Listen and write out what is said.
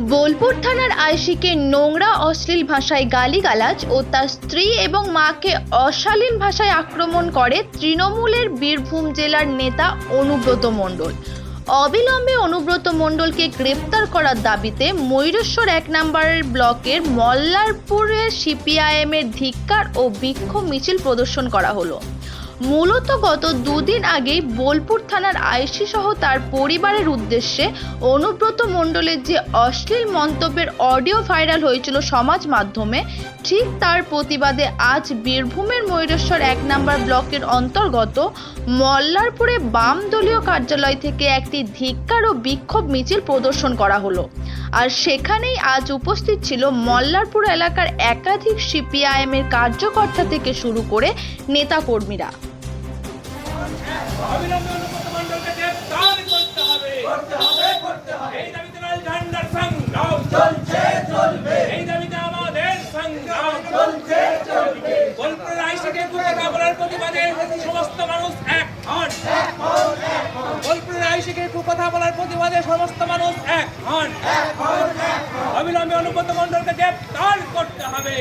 বোলপুর থানার আইসিকে নোংরা, অশ্লীল ভাষায় গালিগালাজ ও তার স্ত্রী এবং মাকে অশালীন ভাষায় আক্রমণ করে তৃণমূলের বীরভূম জেলার নেতা অনুব্রত মণ্ডল। অবিলম্বে অনুব্রত মণ্ডলকে গ্রেপ্তার করার দাবিতে ময়ূরেশ্বর এক নম্বরের ব্লকের মল্লারপুরের সিপিআইএমের ধিক্কার ও বিক্ষোভ মিছিল প্রদর্শন করা হলো। মূলত গত দুদিন আগেই বোলপুর থানার আইসি সহ তার পরিবারের উদ্দেশ্যে অনুব্রত মণ্ডলের যে অশ্লীল মন্তব্যের অডিও ভাইরাল হয়েছিল সমাজ মাধ্যমে, ঠিক তার প্রতিবাদে আজ বীরভূমের ময়ূরেশ্বর এক নম্বর ব্লকের অন্তর্গত মল্লারপুরে বাম দলীয় কার্যালয় থেকে একটি ধিক্কার ও বিক্ষোভ মিছিল প্রদর্শন করা হলো। আর সেখানেই আজ উপস্থিত ছিল মল্লারপুর এলাকার একাধিক সিপিআইএমের কার্যকর্তা থেকে শুরু করে নেতাকর্মীরা। অবিলম্বে অনুব্রত মণ্ডলকে গ্রেফতার করতে হবে এই দাবিতে লাল ঝান্ডার সংগ্রাম এই দাবিতে আমাদের সংগ্রাম বোলপুরের আইসিকে কুকথা বলার প্রতিবাদে সমস্ত মানুষ এক হন বোলপুরের কুকথা বলার প্রতিবাদে সমস্ত মানুষ এক হন। অবিলম্বে অনুব্রত মন্ডলকে গ্রেপ্তার করতে হবে।